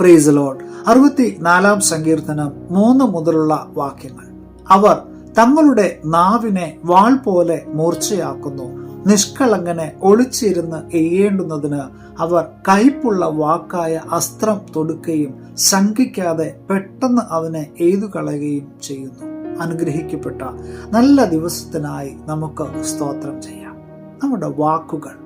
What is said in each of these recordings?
Price load അറുപത്തി നാലാം സങ്കീർത്തനം മൂന്ന് മുതലുള്ള വാക്യങ്ങൾ. അവർ തങ്ങളുടെ നാവിനെ വാൾ പോലെ മൂർച്ചയാക്കുന്നു. നിഷ്കളങ്കനെ ഒളിച്ചിരുന്ന് എയ്യേണ്ടുന്നതിന് അവർ കയ്പുള്ള വാക്കായ അസ്ത്രം തൊടുക്കുകയും ശങ്കിക്കാതെ പെട്ടെന്ന് അവനെ എയ്തു കളയുകയും ചെയ്യുന്നു. അനുഗ്രഹിക്കപ്പെട്ട നല്ല ദിവസത്തിനായി നമുക്ക് സ്തോത്രം ചെയ്യാം. നമ്മുടെ വാക്കുകൾ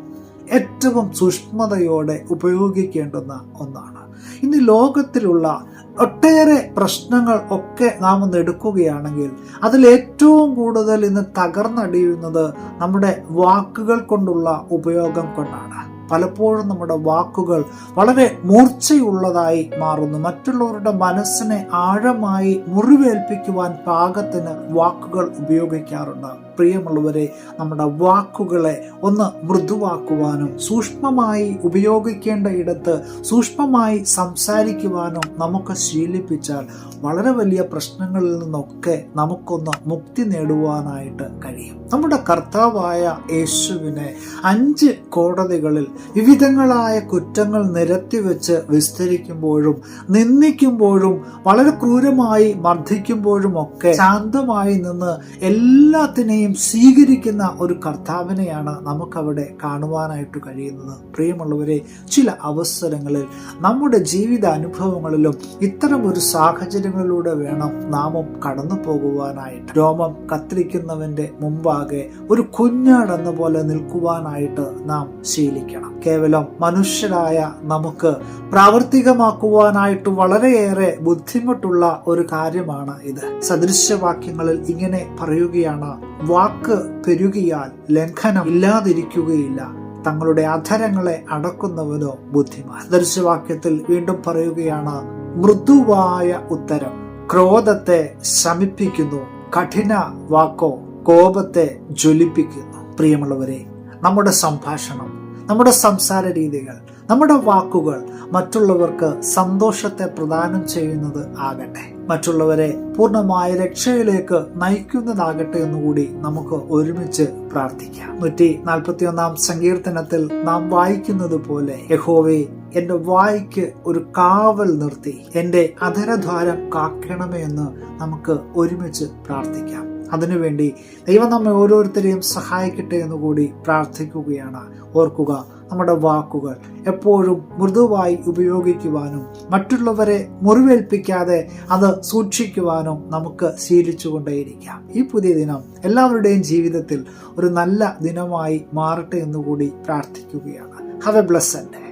ഏറ്റവും സൂക്ഷ്മതയോടെ ഉപയോഗിക്കേണ്ടുന്ന ഒന്നാണ്. ഇന്ന് ലോകത്തിലുള്ള ഒട്ടേറെ പ്രശ്നങ്ങൾ ഒക്കെ നാം ഒന്ന് എടുക്കുകയാണെങ്കിൽ അതിൽ ഏറ്റവും കൂടുതൽ ഇന്ന് തകർന്നടിയുന്നത് നമ്മുടെ വാക്കുകൾ കൊണ്ടുള്ള ഉപയോഗം കൊണ്ടാണ്. പലപ്പോഴും നമ്മുടെ വാക്കുകൾ വളരെ മൂർച്ചയുള്ളതായി മാറുന്നു. മറ്റുള്ളവരുടെ മനസ്സിനെ ആഴമായി മുറിവേൽപ്പിക്കുവാൻ പാകത്തിന് വാക്കുകൾ ഉപയോഗിക്കാറുണ്ട്. പ്രിയമുള്ളവരെ നമ്മുടെ വാക്കുകളെ ഒന്ന് മൃദുവാക്കുവാനും സൂക്ഷ്മമായി ഉപയോഗിക്കേണ്ട ഇടത്ത് സൂക്ഷ്മമായി സംസാരിക്കുവാനും നമുക്ക് ശീലിപ്പിച്ചാൽ വളരെ വലിയ പ്രശ്നങ്ങളിൽ നിന്നൊക്കെ നമുക്കൊന്ന് മുക്തി നേടുവാനായിട്ട് കഴിയും. നമ്മുടെ കർത്താവായ യേശുവിനെ അഞ്ച് കോടതികളിൽ വിവിധങ്ങളായ കുറ്റങ്ങൾ നിരത്തി വെച്ച് വിസ്തരിക്കുമ്പോഴും നിന്ദിക്കുമ്പോഴും വളരെ ക്രൂരമായി മർദ്ദിക്കുമ്പോഴും ഒക്കെ ശാന്തമായി നിന്ന് എല്ലാത്തിനെയും സ്വീകരിക്കുന്ന ഒരു കർത്താവിനെയാണ് നമുക്കവിടെ കാണുവാനായിട്ട് കഴിയുന്നത്. പ്രിയമുള്ളവരെ ചില അവസരങ്ങളിൽ നമ്മുടെ ജീവിത അനുഭവങ്ങളിലും ഇത്തരം ഒരു സാഹചര്യങ്ങളിലൂടെ വേണം നാമം കടന്നു പോകുവാനായിട്ട്. രോമം കത്തിരിക്കുന്നവന്റെ മുമ്പാകെ ഒരു കുഞ്ഞാടെന്ന പോലെ നിൽക്കുവാനായിട്ട് നാം ശീലിക്കണം. കേവലം മനുഷ്യരായ നമുക്ക് പ്രാവർത്തികമാക്കുവാനായിട്ട് വളരെയേറെ ബുദ്ധിമുട്ടുള്ള ഒരു കാര്യമാണ് ഇത്. സദൃശ്യവാക്യങ്ങളിൽ ഇങ്ങനെ പറയുകയാണ് വാക്ക് പെരുകിയാൽ ലംഘനം ഇല്ലാതിരിക്കുകയില്ല. തങ്ങളുടെ അധരങ്ങളെ അടക്കുന്നവനോ ബുദ്ധിമാൻ. ദർശവാക്യത്തിൽ വീണ്ടും പറയുകയാണ് മൃദുവായ ഉത്തരം. ക്രോധത്തെ ശമിപ്പിക്കുന്നു. കഠിന വാക്കോ കോപത്തെ ജ്വലിപ്പിക്കുന്നു. പ്രിയമുള്ളവരെ നമ്മുടെ സംഭാഷണം നമ്മുടെ സംസാര രീതികൾ നമ്മുടെ വാക്കുകൾ മറ്റുള്ളവർക്ക് സന്തോഷത്തെ പ്രദാനം ചെയ്യുന്നത് ആകട്ടെ. മറ്റുള്ളവരെ പൂർണമായ രക്ഷയിലേക്ക് നയിക്കുന്നതാകട്ടെ എന്നുകൂടി നമുക്ക് ഒരുമിച്ച് പ്രാർത്ഥിക്കാം. നൂറ്റി നാൽപ്പത്തി ഒന്നാം സങ്കീർത്തനത്തിൽ നാം വായിക്കുന്നത് പോലെ യഹോവെ എന്റെ വായിക്ക് ഒരു കാവൽ നിർത്തി. എന്റെ അധരദ്വാരം കാക്കണമേ എന്ന് നമുക്ക് ഒരുമിച്ച് പ്രാർത്ഥിക്കാം. അതിനുവേണ്ടി ദൈവം നമ്മെ ഓരോരുത്തരെയും സഹായിക്കട്ടെ എന്ന് കൂടി പ്രാർത്ഥിക്കുകയാണ്. ഓർക്കുക നമ്മുടെ വാക്കുകൾ എപ്പോഴും മൃദുവായി ഉപയോഗിക്കുവാനും മറ്റുള്ളവരെ മുറിവേൽപ്പിക്കാതെ അത് സൂക്ഷിക്കുവാനും നമുക്ക് ശീലിച്ചുകൊണ്ടേയിരിക്കാം. ഈ പുതിയ ദിനം എല്ലാവരുടെയും ജീവിതത്തിൽ ഒരു നല്ല ദിനമായി മാറട്ടെ എന്നുകൂടി പ്രാർത്ഥിക്കുകയാണ്. Have A blessed